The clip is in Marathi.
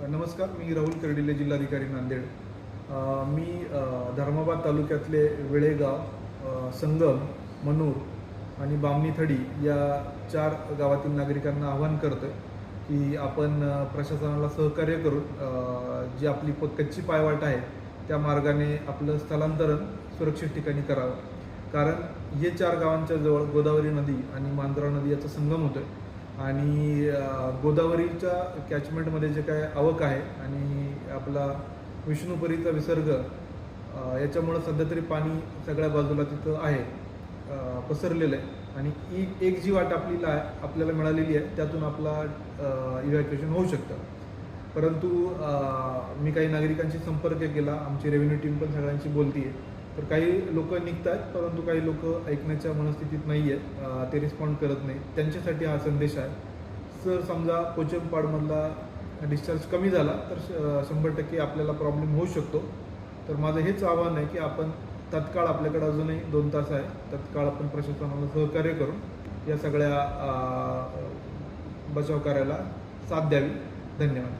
नमस्कार मी राहुल कर्डिले जिल्हाधिकारी नांदेड. मी धर्माबाद तालुक्यातले वेळेगाव संगम मनूर आणि बामणी थडी या चार गावातील नागरिकांना आवाहन करतोय की आपण प्रशासनाला सहकार्य करून जी आपली प कच्ची पायवाट आहे त्या मार्गाने आपलं स्थलांतरण सुरक्षित ठिकाणी करावं. कारण हे चार गावांच्या जवळ गोदावरी नदी आणि मांजरा नदी याचा संगम होतोय. आणि गोदावरीच्या कॅचमेंटमध्ये जे काय आवक आहे आणि आपला विष्णुपुरीचा विसर्ग याच्यामुळं सध्या तरी पाणी सगळ्या बाजूला तिथं आहे पसरलेलं आहे. आणि ई एक जी वाट आपलीला आपल्याला मिळालेली आहे त्यातून आपला इव्हॅक्युएशन होऊ शकतं. परंतु मी काही नागरिकांशी संपर्क केला आमची रेव्हेन्यू टीम पण सगळ्यांशी बोलती आहे तर काही लोक निघतात परंतु काही लोक ऐकण्याच्या मनस्थितीत नाही आहेत ते रिस्पॉन्ड करत नाही. त्यांच्यासाठी हा संदेश आहे. जर समजा कोचमपाडमधला डिस्चार्ज कमी झाला तर श- शंभर टक्के आपल्याला प्रॉब्लेम होऊ शकतो. तर माझं हेच आव्हान आहे की आपण तत्काळ आपल्याकडे अजूनही दोन तास आहे. तत्काळ आपण प्रशासनाला सहकार्य करून या सगळ्या बचाव कार्याला साथ द्यावी. धन्यवाद.